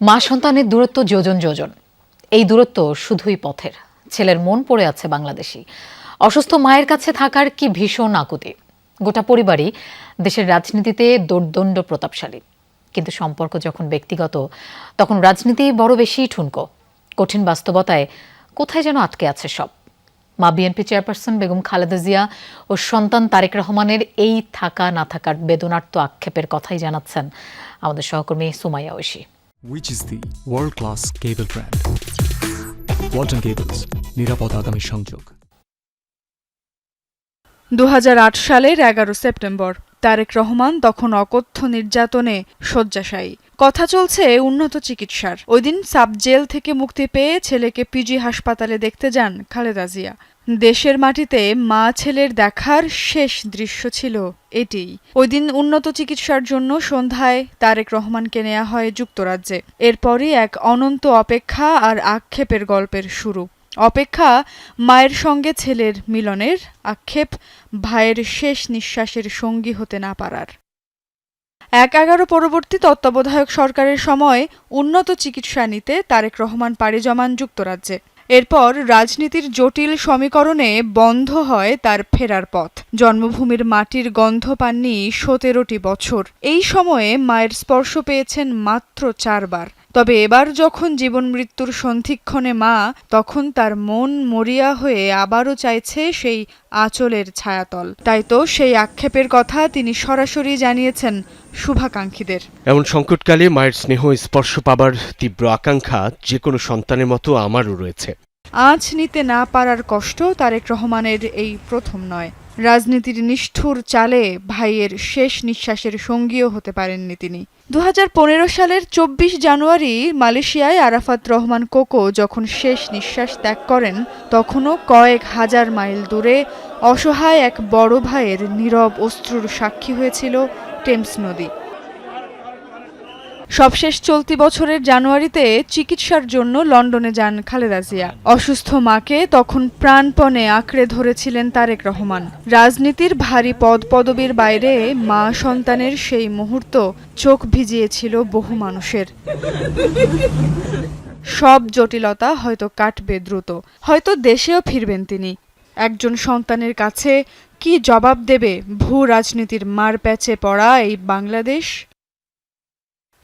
মা সন্তানের দূরত্ব যোজন যোজন। এই দূরত্ব শুধুই পথের। ছেলের মন পড়ে আছে বাংলাদেশি অসুস্থ মায়ের কাছে থাকার কি ভীষণ আকুতি। গোটা পরিবারই দেশের রাজনীতিতে দোর্দণ্ড প্রতাপশালী। কিন্তু সম্পর্ক যখন ব্যক্তিগত, তখন রাজনীতি বড় বেশি ঠুনকো। কঠিন বাস্তবতায় কোথায় যেন আটকে আছে সব। মা বিএনপি চেয়ারপারসন বেগম খালেদা জিয়া ও সন্তান তারেক রহমানের এই থাকা না থাকার বেদনার্ত আক্ষেপের কথাই জানাচ্ছেন আমাদের সহকর্মী Sumaiya Oishi. Which is the world class cable brand. Walton Cables, নিরাপদ আগামী সংযোগ দু সালের এগারো সেপ্টেম্বর তারেক রহমান তখন অকথ্য নির্যাতনে শয্যাশায়ী কথা চলছে উন্নত চিকিৎসার। ওই দিন সাব জেল থেকে মুক্তি পেয়ে ছেলেকে পিজি হাসপাতালে দেখতে যান খালেদা জিয়া। দেশের মাটিতে মা ছেলের দেখার শেষ দৃশ্য ছিল এটিই। ওই দিন উন্নত চিকিৎসার জন্য সন্ধ্যায় তারেক রহমানকে নেওয়া হয় যুক্তরাজ্যে। এরপরই এক অনন্ত অপেক্ষা আর আক্ষেপের গল্পের শুরু। অপেক্ষা, মায়ের সঙ্গে ছেলের মিলনের আক্ষেপ, ভাইয়ের শেষ নিঃশ্বাসের সঙ্গী হতে না পারার। এক এগারো পরবর্তী তত্ত্বাবধায়ক সরকারের সময় উন্নত চিকিৎসা নিতে তারেক রহমান পাড়ি জমান যুক্তরাজ্যে। এরপর রাজনীতির জটিল সমীকরণে বন্ধ হয় তার ফেরার পথ। জন্মভূমির মাটির গন্ধ পাননি সতেরোটি বছর। এই সময়ে মায়ের স্পর্শ পেয়েছেন মাত্র চারবার। তবে এবার যখন জীবন মৃত্যুর সন্ধিক্ষণে মা তখন তার মন মরিয়া হয়ে আবারও চাইছে সেই আঁচলের ছায়াতল। তাই তো সেই আক্ষেপের কথা তিনি সরাসরি জানিয়েছেন শুভাকাঙ্ক্ষীদের। এমন সংকটকালে মায়ের স্নেহ স্পর্শ পাবার তীব্র আকাঙ্ক্ষা যে কোনো সন্তানের মতো আমারও রয়েছে। আঁচ নিতে না পারার কষ্ট তারেক রহমানের এই প্রথম নয়। রাজনীতির নিষ্ঠুর চালে ভাইয়ের শেষ নিঃশ্বাসের সঙ্গীও হতে পারেননি তিনি। দু হাজার পনেরো সালের চব্বিশ জানুয়ারি মালয়েশিয়ায় আরাফাত রহমান কোকো যখন শেষ নিঃশ্বাস ত্যাগ করেন, তখনও কয়েক হাজার মাইল দূরে অসহায় এক বড় ভাইয়ের নীরব অশ্রুর সাক্ষী হয়েছিল টেমস নদী। সবশেষ চলতি বছরের জানুয়ারিতে চিকিৎসার জন্য লন্ডনে যান খালেদা জিয়া। অসুস্থ মাকে তখন প্রাণপণে আঁকড়ে ধরেছিলেন তারেক রহমান। রাজনীতির ভারী পদ পদবীর বাইরে মা সন্তানের সেই মুহূর্ত চোখ ভিজিয়েছিল বহু মানুষের। সব জটিলতা হয়তো কাটবে দ্রুত, হয়তো দেশেও ফিরবেন তিনি। একজন সন্তানের কাছে কি জবাব দেবে ভূ রাজনীতির মার প্যাচে পড়া এই বাংলাদেশ?